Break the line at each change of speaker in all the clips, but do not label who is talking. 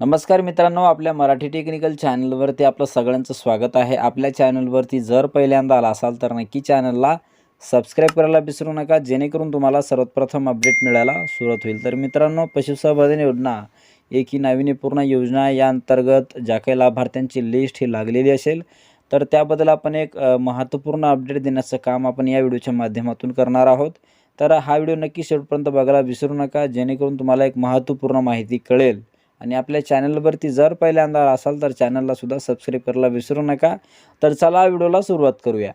नमस्कार मित्रांनो आपल्या मराठी टेक्निकल चॅनलवरती आपलं सगळ्यांचं स्वागत आहे. आपल्या चॅनलवरती जर पहिल्यांदा आला असाल तर नक्की चॅनलला सबस्क्राईब करायला विसरू नका. जेणेकरून तुम्हाला सर्वप्रथम अपडेट मिळायला सुरुवात होईल. तर मित्रांनो पशुसंवर्धन योजना एक ही नाविन्यपूर्ण योजना या अंतर्गत ज्या काही लाभार्थ्यांची लिस्ट ही लागलेली असेल तर त्याबद्दल आपण एक महत्त्वपूर्ण अपडेट देण्याचं काम आपण या व्हिडिओच्या माध्यमातून करणार आहोत. तर हा व्हिडिओ नक्की शेवटपर्यंत बघायला विसरू नका. जेणेकरून तुम्हाला एक महत्त्वपूर्ण माहिती कळेल. आणि आपल्या चॅनलवरती जर पहिल्यांदा असाल तर चॅनलला सुद्धा सबस्क्राईब करायला विसरू नका. तर चला व्हिडिओला सुरुवात करूया.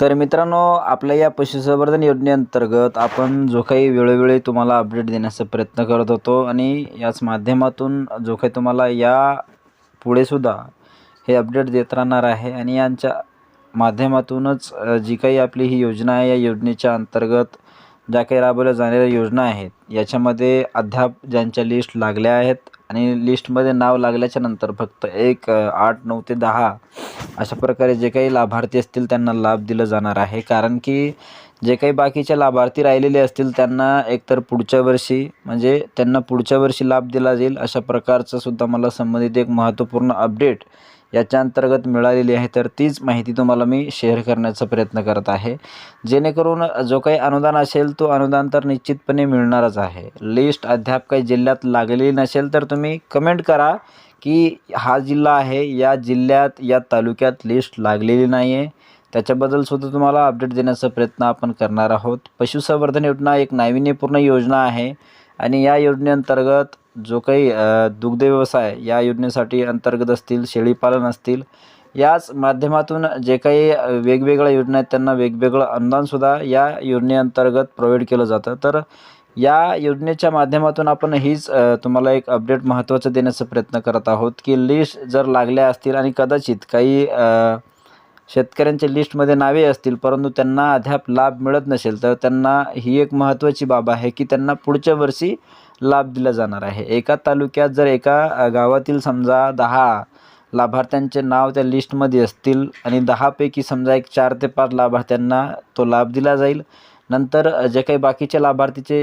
तर मित्रांनो आपल्या या पशुसंवर्धन योजनेअंतर्गत आपण जो काही वेळोवेळी तुम्हाला अपडेट देण्याचा प्रयत्न करत होतो आणि याच माध्यमातून जो काही तुम्हाला या पुढेसुद्धा हे अपडेट देत राहणार आहे आणि यांच्या माध्यमातूनच जी काही आपली ही योजना आहे या योजनेच्या अंतर्गत ज्या काही राबवल्या जाणाऱ्या योजना आहेत याच्यामध्ये अद्याप ज्यांच्या लिस्ट लागल्या आहेत आणि लिस्टमध्ये नाव लागल्याच्या नंतर फक्त एक आठ नऊ ते दहा अशा प्रकारे जे काही लाभार्थी असतील त्यांना लाभ दिला जाणार आहे. कारण की जे काही बाकीचे लाभार्थी राहिलेले असतील त्यांना एकतर पुढच्या वर्षी म्हणजे त्यांना पुढच्या वर्षी लाभ दिला जाईल अशा प्रकारचं सुद्धा मला संबंधित एक महत्त्वपूर्ण अपडेट याच्या अंतर्गत मिळालेली आहे तर तीच माहिती तुम्हाला मी शेअर करण्याचा प्रयत्न करत आहे. जेणेकरून जो काही अनुदान असेल तो अनुदान तर निश्चितपणे मिळणारच आहे. लिस्ट अद्याप काही जिल्ह्यात लागलेली नसेल तर तुम्ही कमेंट करा की हा जिल्हा आहे या जिल्ह्यात या तालुक्यात लिस्ट लागलेली नाही आहे त्याच्याबद्दलसुद्धा तुम्हाला अपडेट देण्याचा प्रयत्न आपण करणार आहोत. पशुसंवर्धन योजना एक नाविन्यपूर्ण योजना आहे. आणि या योजनेअंतर्गत जो काही दुग्ध व्यवसाय या योजनेसाठी अंतर्गत असतील शेळीपालन असतील याच माध्यमातून जे काही वेगवेगळ्या योजना आहेत त्यांना वेगवेगळं अनुदानसुद्धा या योजनेअंतर्गत प्रोव्हाइड केलं जातं. तर या योजनेच्या माध्यमातून आपण हीच तुम्हाला एक अपडेट महत्त्वाचं देण्याचा प्रयत्न करत आहोत की लिस्ट जर लागल्या असतील आणि कदाचित काही शेतकऱ्यांच्या लिस्टमध्ये नावे असतील परंतु त्यांना अद्याप लाभ मिळत नसेल तर त्यांना ही एक महत्त्वाची बाब आहे की त्यांना पुढच्या वर्षी लाभ दिला जाणार आहे. एका तालुक्यात जर एका गावातील समजा दहा लाभार्थ्यांचे नाव त्या लिस्टमध्ये असतील आणि दहापैकी समजा एक चार ते पाच लाभार्थ्यांना तो लाभ दिला जाईल नंतर जे काही बाकीचे लाभार्थीचे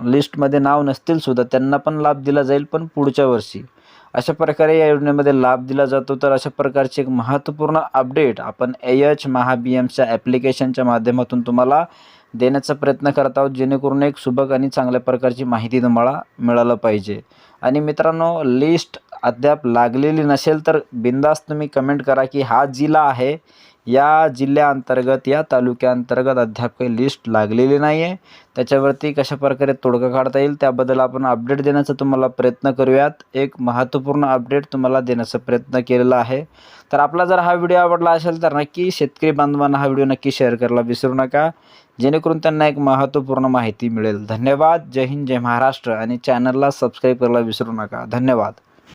लिस्टमध्ये नाव नसतील सुद्धा त्यांना पण लाभ दिला जाईल पण पुढच्या वर्षी. अशा प्रकारे या योजनेमध्ये लाभ दिला जातो. तर अशा प्रकारचे एक महत्त्वपूर्ण अपडेट आपण ए एच महा बी एमच्या ॲप्लिकेशनच्या माध्यमातून तुम्हाला देण्याचा प्रयत्न करत आहोत जेणेकरून एक सुबक आणि चांगल्या प्रकारची माहिती तुम्हाला मिळालं पाहिजे. आणि मित्रांनो लिस्ट अद्याप लागलेली नसेल तर बिंदास तुम्ही कमेंट करा की हा जिल्हा आहे या जिल्ह्याअंतर्गत या तालुक्याअंतर्गत अद्याप काही लिस्ट लागलेली नाही आहे त्याच्यावरती कशा प्रकारे तोडगा काढता येईल त्याबद्दल आपण अपडेट देण्याचा तुम्हाला प्रयत्न करूयात. एक महत्त्वपूर्ण अपडेट तुम्हाला देण्याचा प्रयत्न केलेला आहे. तर आपला जर हा व्हिडिओ आवडला असेल तर नक्की शेतकरी बांधवांना हा व्हिडिओ नक्की शेअर करायला विसरू नका. जेणेकरून त्यांना एक महत्त्वपूर्ण माहिती मिळेल. धन्यवाद. जय हिंद जय महाराष्ट्र. आणि चॅनलला सबस्क्राईब करायला विसरू नका. धन्यवाद.